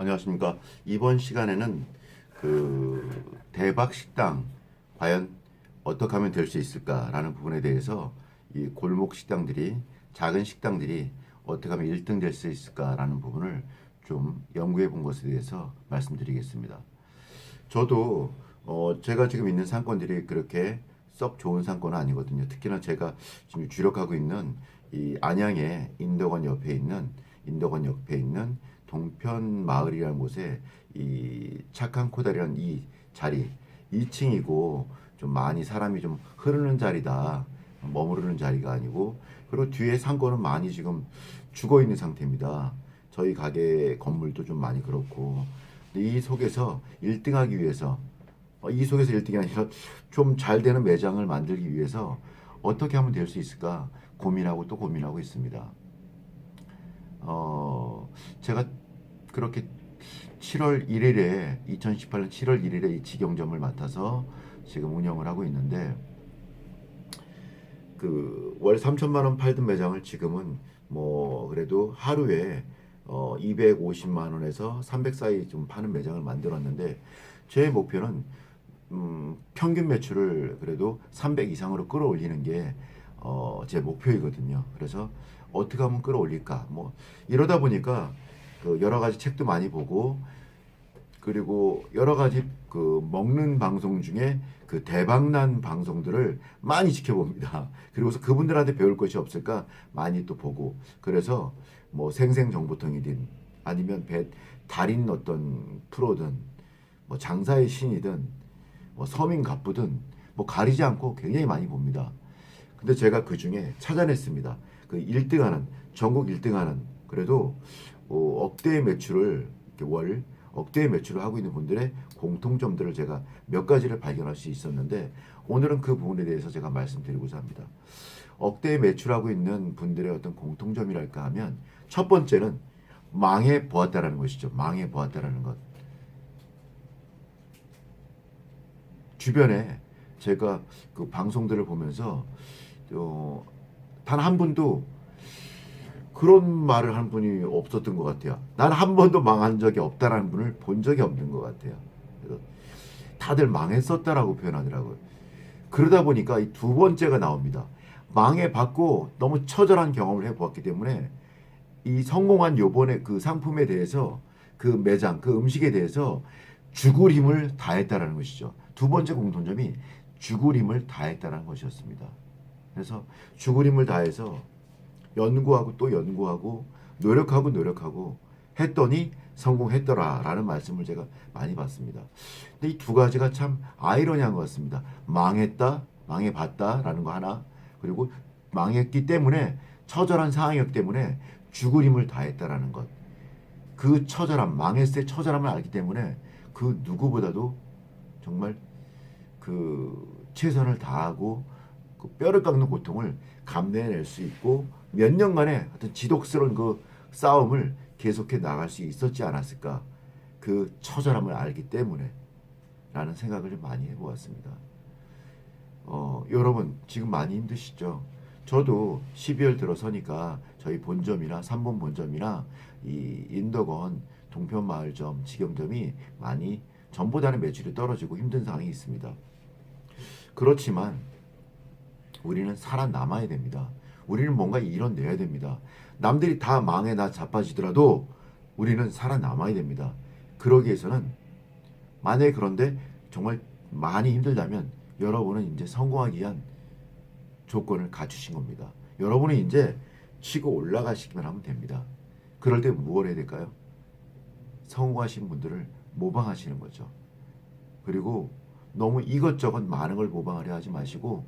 안녕하십니까. 이번 시간에는 그 대박 식당 과연 어떻게 하면 될 수 있을까라는 부분에 대해서 이 골목 식당들이 작은 식당들이 어떻게 하면 1등 될 수 있을까라는 부분을 좀 연구해 본 것에 대해서 말씀드리겠습니다. 저도 어 제가 지금 있는 상권들이 그렇게 썩 좋은 상권은 아니거든요. 특히나 제가 지금 주력하고 있는 이 안양의 인덕원 옆에 있는 인덕원 옆에 있는 동편 마을이라는 곳에 이 착한 코다리라는 이 자리 2층이고 좀 많이 사람이 좀 흐르는 자리다. 머무르는 자리가 아니고 그리고 뒤에 상권은 많이 지금 죽어 있는 상태입니다. 저희 가게 건물도 좀 많이 그렇고 이 속에서 1등하기 위해서 어, 이 속에서 1등이 아니라 좀 잘 되는 매장을 만들기 위해서 어떻게 하면 될 수 있을까 고민하고 또 고민하고 있습니다. 어, 제가 그렇게 7월 1일에 2018년 7월 1일에 이 직영점을 맡아서 지금 운영을 하고 있는데 그 월 3천만 원 팔던 매장을 지금은 뭐 그래도 하루에 어 250만 원에서 300 사이 좀 파는 매장을 만들었는데 제 목표는 음 평균 매출을 그래도 300 이상으로 끌어올리는 게 어 제 목표이거든요. 그래서 어떻게 하면 끌어올릴까? 뭐 이러다 보니까 그 여러 가지 책도 많이 보고 그리고 여러 가지 그 먹는 방송 중에 그 대박난 방송들을 많이 지켜봅니다. 그리고서 그분들한테 배울 것이 없을까 많이 또 보고 그래서 뭐 생생정보통이든 아니면 배 달인 어떤 프로든 뭐 장사의 신이든 뭐 서민 갑부든 뭐 가리지 않고 굉장히 많이 봅니다. 근데 제가 그 중에 찾아냈습니다. 그 1등 하는 전국 1등 하는 그래도 어, 억대의 매출을 월 억대의 매출을 하고 있는 분들의 공통점들을 제가 몇 가지를 발견할 수 있었는데 오늘은 그 부분에 대해서 제가 말씀드리고자 합니다. 억대의 매출하고 있는 분들의 어떤 공통점이랄까 하면 첫 번째는 망해 보았다라는 것이죠. 망해 보았다라는 것. 주변에 제가 그 방송들을 보면서 어, 단 한 분도 그런 말을 한 분이 없었던 것 같아요. 난 한 번도 망한 적이 없다라는 분을 본 적이 없는 것 같아요. 그래서 다들 망했었다라고 표현하더라고요. 그러다 보니까 이 두 번째가 나옵니다. 망해봤고 너무 처절한 경험을 해보았기 때문에 이 성공한 요번에 그 상품에 대해서 그 매장, 그 음식에 대해서 죽을 힘을 다했다라는 것이죠. 두 번째 공통점이 죽을 힘을 다했다는 것이었습니다. 그래서 죽을 힘을 다해서 연구하고 또 연구하고 노력하고 노력하고 했더니 성공했더라라는 말씀을 제가 많이 받습니다. 근데 이 두 가지가 참 아이러니한 것 같습니다. 망했다, 망해봤다라는 거 하나, 그리고 망했기 때문에 처절한 상황이었기 때문에 죽을 힘을 다했다라는 것. 그 처절함, 망했을 때 처절함을 알기 때문에 그 누구보다도 정말 그 최선을 다하고 그 뼈를 깎는 고통을 감내해낼 수 있고 몇 년간의 어떤 지독스러운 그 싸움을 계속해 나갈 수 있었지 않았을까 그 처절함을 알기 때문에 라는 생각을 좀 많이 해보았습니다. 어, 여러분 지금 많이 힘드시죠? 저도 12월 들어서니까 저희 본점이나 3번 본점이나 이 인덕원 동편마을점 직영점이 많이 전보다는 매출이 떨어지고 힘든 상황이 있습니다. 그렇지만 우리는 살아남아야 됩니다. 우리는 뭔가 이뤄내야 됩니다. 남들이 다 망해 나 자빠지더라도 우리는 살아남아야 됩니다. 그러기 위해서는 만약에 그런데 정말 많이 힘들다면 여러분은 이제 성공하기 위한 조건을 갖추신 겁니다. 여러분은 이제 치고 올라가시기만 하면 됩니다. 그럴 때 무엇을 해야 될까요? 성공하신 분들을 모방하시는 거죠. 그리고 너무 이것저것 많은 걸 모방하려 하지 마시고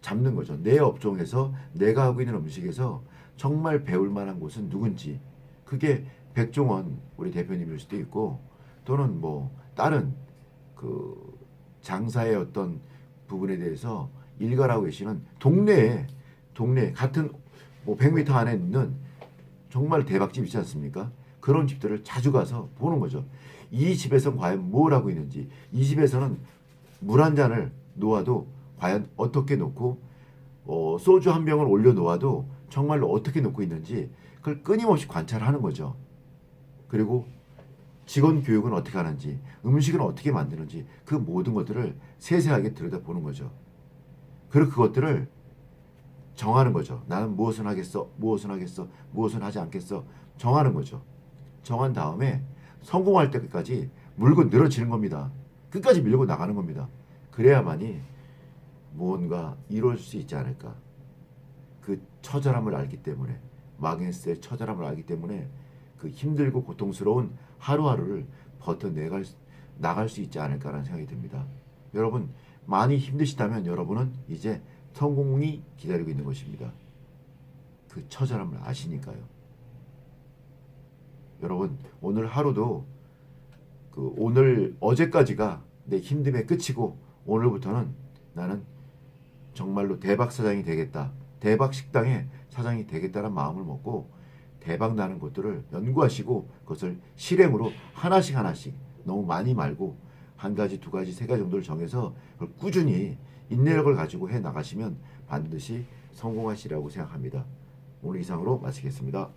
잡는 거죠. 내 업종에서 내가 하고 있는 음식에서 정말 배울 만한 곳은 누군지 그게 백종원 우리 대표님일 수도 있고 또는 뭐 다른 그 장사의 어떤 부분에 대해서 일가라고 계시는 동네에 동네 같은 뭐 100m 안에 있는 정말 대박집 있지 않습니까? 그런 집들을 자주 가서 보는 거죠. 이 집에서 과연 뭘 하고 있는지, 이 집에서는 물 한 잔을 놓아도 과연 어떻게 놓고 어, 소주 한 병을 올려 놓아도 정말로 어떻게 놓고 있는지 그걸 끊임없이 관찰하는 거죠. 그리고 직원 교육은 어떻게 하는지, 음식은 어떻게 만드는지 그 모든 것들을 세세하게 들여다보는 거죠. 그리고 그것들을 정하는 거죠. 나는 무엇을 하겠어, 무엇을 하겠어, 무엇을 하지 않겠어 정하는 거죠. 정한 다음에 성공할 때까지 물고 늘어지는 겁니다. 끝까지 밀고 나가는 겁니다. 그래야만이 무언가 이룰 수 있지 않을까. 그 처절함을 알기 때문에 망했을 처절함을 알기 때문에 그 힘들고 고통스러운 하루하루를 버텨내갈 수- 나갈 수 있지 않을까라는 생각이 듭니다. 여러분 많이 힘드시다면 여러분은 이제 성공이 기다리고 있는 것입니다. 그 처절함을 아시니까요. 여러분 오늘 하루도 그 오늘 어제까지가 내 힘듦의 끝이고 오늘부터는 나는 정말로 대박 사장이 되겠다. 대박 식당의 사장이 되겠다는 마음을 먹고 대박 나는 것들을 연구하시고 그것을 실행으로 하나씩 하나씩 너무 많이 말고 한 가지, 두 가지, 세 가지 정도를 정해서 그걸 꾸준히 인내력을 가지고 해 나가시면 반드시 성공하시라고 생각합니다. 오늘 이상으로 마치겠습니다.